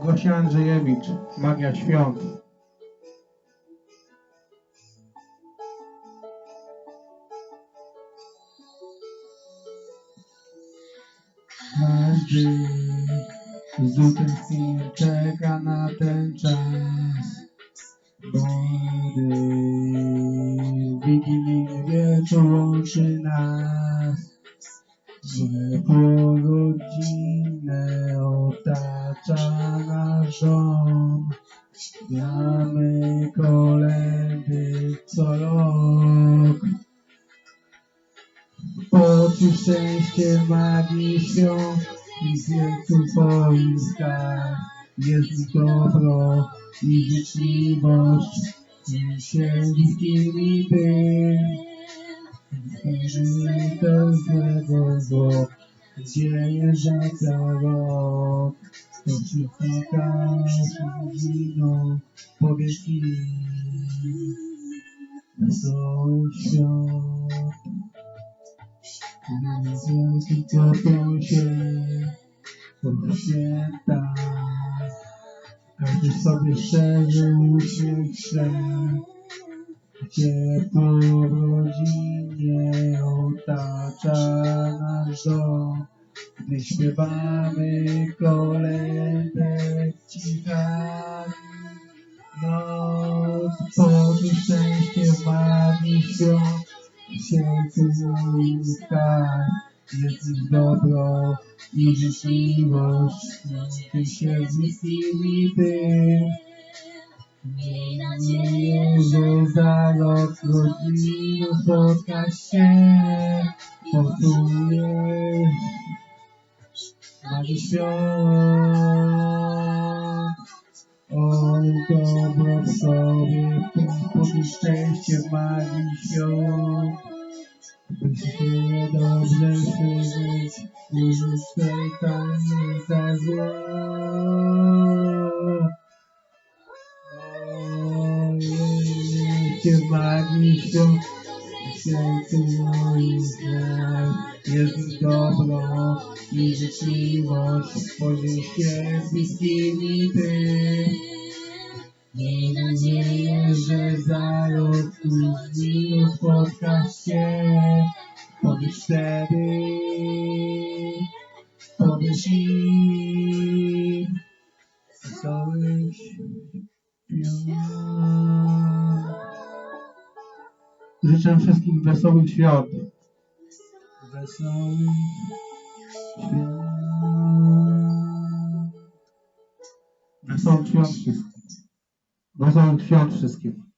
Gosia Andrzejewicz, Magia Świąt. Każdy z utęsknieniem czeka na ten czas, bo gdy wigilijny wieczór łączy nas, ciepło rodzinne otacza dom, Gramy kolendy co rok. Szczęście magii świąt i sercu twoim. Jest dobro i życzliwość, dziel się bliskimi tym. Żyj to złego zło, dzieje, że za rok. Przytykasz rodziną, powiedz im wesołych świąt. Związki topią się po święta. Każdy sobie szczerze uśmiech się. Ciepło w rodzinie otacza nasz dom. Gdy śpiewamy kolędę cicha noc, poczuj szczęście magii świąt, w sercu moim skarb, jest ich dobro i życzliwość, ty się z bliskimi tym. Miej nadzieję, że za rok rodziną spotkasz się, poczujesz magii świąt. O, dobro w sobie, poczuj szczęście w magii świąt. By się dobrze żyć, użyć tej tanie za zło. W magii świąt, sercu jest dobro i życzliwość, podziel się z bliskimi ty. Miej nadzieję, że za rok tu z nim spotkasz się, powiesz wtedy, powiesz im, wesołych świąt. Życzę wszystkim wesołych świąt. Wesołych świąt. Wesołych świąt wszystkim. Wesołych świąt wszystkim.